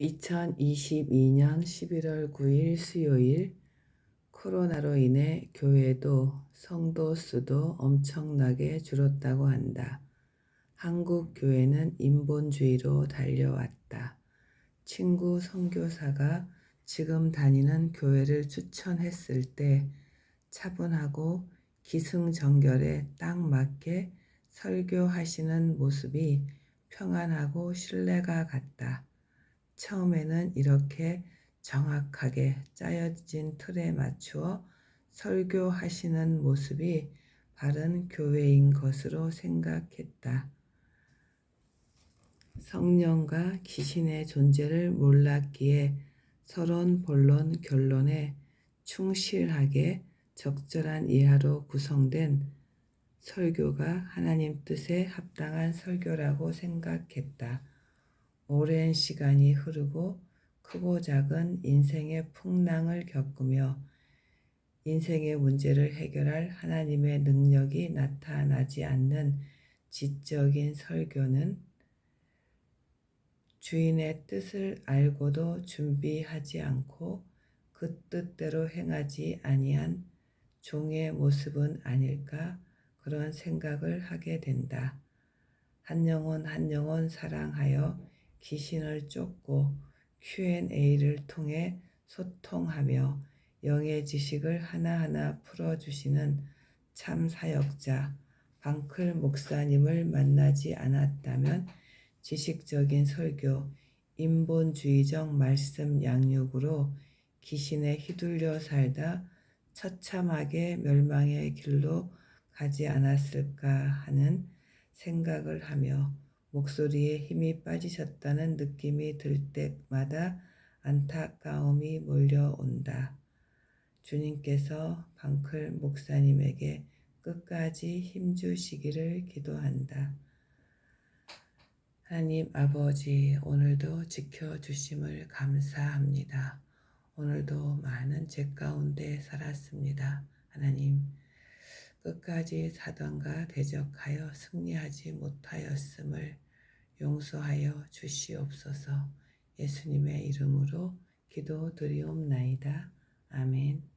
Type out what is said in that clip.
2022년 11월 9일 수요일 코로나로 인해 교회도 성도 수도 엄청나게 줄었다고 한다. 한국 교회는 인본주의로 달려왔다. 친구 선교사가 지금 다니는 교회를 추천했을 때 차분하고 기승전결에 딱 맞게 설교하시는 모습이 평안하고 신뢰가 갔다. 처음에는 이렇게 정확하게 짜여진 틀에 맞추어 설교하시는 모습이 바른 교회인 것으로 생각했다. 성령과 귀신의 존재를 몰랐기에 서론, 본론, 결론에 충실하게 적절한 이하로 구성된 설교가 하나님 뜻에 합당한 설교라고 생각했다. 오랜 시간이 흐르고 크고 작은 인생의 풍랑을 겪으며 인생의 문제를 해결할 하나님의 능력이 나타나지 않는 지적인 설교는 주인의 뜻을 알고도 준비하지 않고 그 뜻대로 행하지 아니한 종의 모습은 아닐까 그런 생각을 하게 된다. 한 영혼 한 영혼 사랑하여 귀신을 쫓고 Q&A를 통해 소통하며 영의 지식을 하나하나 풀어주시는 참 사역자 방클 목사님을 만나지 않았다면 지식적인 설교, 인본주의적 말씀 양육으로 귀신에 휘둘려 살다 처참하게 멸망의 길로 가지 않았을까 하는 생각을 하며 목소리에 힘이 빠지셨다는 느낌이 들 때마다 안타까움이 몰려온다. 주님께서 방클 목사님에게 끝까지 힘주시기를 기도한다. 하나님 아버지, 오늘도 지켜주심을 감사합니다. 오늘도 많은 죄 가운데 살았습니다. 끝까지 사단과 대적하여 승리하지 못하였음을 용서하여 주시옵소서 예수님의 이름으로 기도드리옵나이다. 아멘.